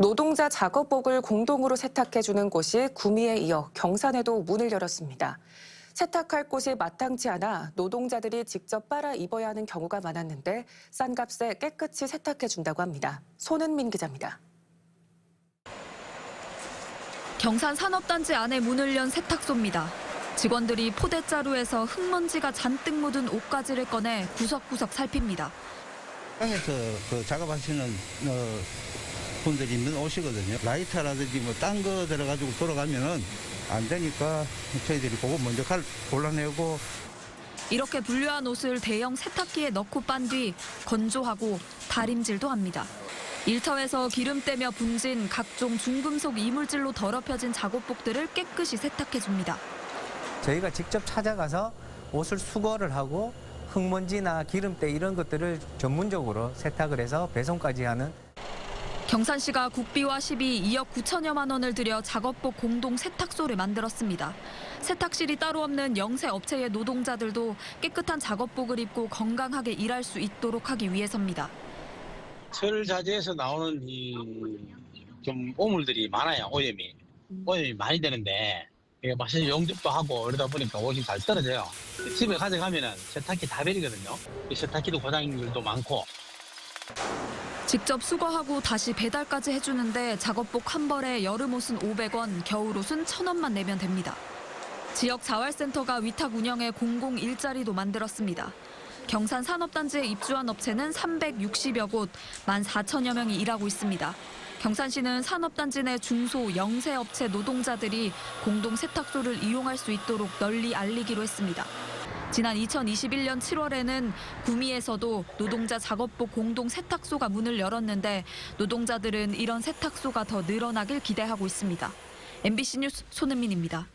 노동자 작업복을 공동으로 세탁해주는 곳이 구미에 이어 경산에도 문을 열었습니다. 세탁할 곳이 마땅치 않아 노동자들이 직접 빨아 입어야 하는 경우가 많았는데 싼 값에 깨끗이 세탁해준다고 합니다. 손은민 기자입니다. 경산 산업단지 안에 문을 연 세탁소입니다. 직원들이 포대자루에서 흙먼지가 잔뜩 묻은 옷가지를 꺼내 구석구석 살핍니다. 땅에서 그 작업하시는 어, 분들이 있는 옷이거든요. 라이터라든지 뭐 딴 거 들어가지고 돌아가면은 안 되니까 저희들이 그거 먼저 갈, 골라내고 이렇게 분류한 옷을 대형 세탁기에 넣고 빤 뒤 건조하고 다림질도 합니다. 일터에서 기름때며 분진 각종 중금속 이물질로 더럽혀진 작업복들을 깨끗이 세탁해줍니다. 저희가 직접 찾아가서 옷을 수거를 하고 흙먼지나 기름때 이런 것들을 전문적으로 세탁을 해서 배송까지 하는 경산시가 국비와 시비 2억 9천여만 원을 들여 작업복 공동 세탁소를 만들었습니다. 세탁실이 따로 없는 영세 업체의 노동자들도 깨끗한 작업복을 입고 건강하게 일할 수 있도록 하기 위해서입니다. 철 자재에서 나오는 이 좀 오물들이 많아요 오염이 오염이 많이 되는데 이게 마실 용접도 하고 그러다 보니까 옷이 잘 떨어져요 집에 가져가면은 세탁기 다 버리거든요 이 세탁기도 고장률도 많고 직접 수거하고 다시 배달까지 해주는데 작업복 한 벌에 여름 옷은 500원, 겨울 옷은 1000원만 내면 됩니다. 지역 자활센터가 위탁 운영에 공공 일자리도 만들었습니다. 경산 산업단지에 입주한 업체는 360여 곳, 14,000여 명이 일하고 있습니다. 경산시는 산업단지 내 중소 영세 업체 노동자들이 공동 세탁소를 이용할 수 있도록 널리 알리기로 했습니다. 지난 2021년 7월에는 구미에서도 노동자 작업복 공동 세탁소가 문을 열었는데 노동자들은 이런 세탁소가 더 늘어나길 기대하고 있습니다. MBC 뉴스 손은민입니다.